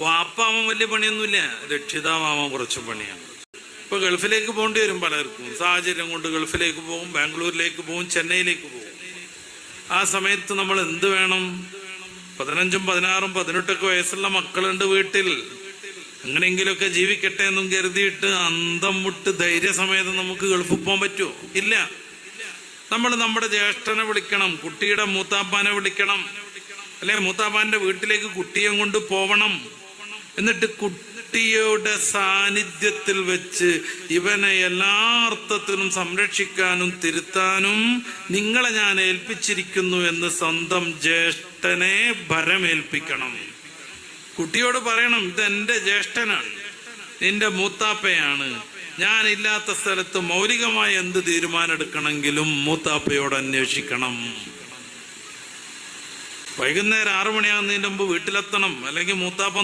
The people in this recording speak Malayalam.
വാപ്പാവാൻ വലിയ പണിയൊന്നുമില്ല. രക്ഷിതാവാൻ കുറച്ച് പണിയാണ്. ഇപ്പൊ ഗൾഫിലേക്ക് പോകേണ്ടി വരും പലർക്കും. സാഹചര്യം കൊണ്ട് ഗൾഫിലേക്ക് പോകും ബാംഗ്ലൂരിലേക്ക് പോകും ചെന്നൈയിലേക്ക് പോകും. ആ സമയത്ത് നമ്മൾ എന്ത് വേണം? പതിനഞ്ചും പതിനാറും പതിനെട്ടൊക്കെ വയസ്സുള്ള മക്കളുണ്ട് വീട്ടിൽ. എങ്ങനെയെങ്കിലുമൊക്കെ ജീവിക്കട്ടെ എന്നും കരുതിയിട്ട് അന്തം മുട്ട് ധൈര്യസമേതം നമുക്ക് ഗൾഫിൽ പോകാൻ പറ്റുമോ? ഇല്ല. നമ്മൾ നമ്മുടെ ജ്യേഷ്ഠനെ വിളിക്കണം കുട്ടിയുടെ മൂത്താപ്പാനെ വിളിക്കണം. അല്ലെ മൂത്താപ്പാന്റെ വീട്ടിലേക്ക് കുട്ടിയെ കൊണ്ട് പോവണം. എന്നിട്ട് കുട്ടിയുടെ സാന്നിധ്യത്തിൽ വെച്ച് ഇവനെ എല്ലാ അർത്ഥത്തിലും സംരക്ഷിക്കാനും തിരുത്താനും നിങ്ങളെ ഞാൻ ഏൽപ്പിച്ചിരിക്കുന്നു എന്ന് സ്വന്തം ജ്യേഷ്ഠനെ ഭരമേൽപ്പിക്കണം. കുട്ടിയോട് പറയണം ഇത് എന്റെ ജ്യേഷ്ഠനാണ് നിന്റെ മൂത്താപ്പയാണ്. ഞാൻ ഇല്ലാത്ത സ്ഥലത്ത് മൗലികമായി എന്ത് തീരുമാനം എടുക്കണമെങ്കിലും മൂത്താപ്പയോട് അന്വേഷിക്കണം. വൈകുന്നേരം ആറു മണിയാകുന്നതിന് മുമ്പ് വീട്ടിലെത്തണം അല്ലെങ്കിൽ മൂത്താപ്പ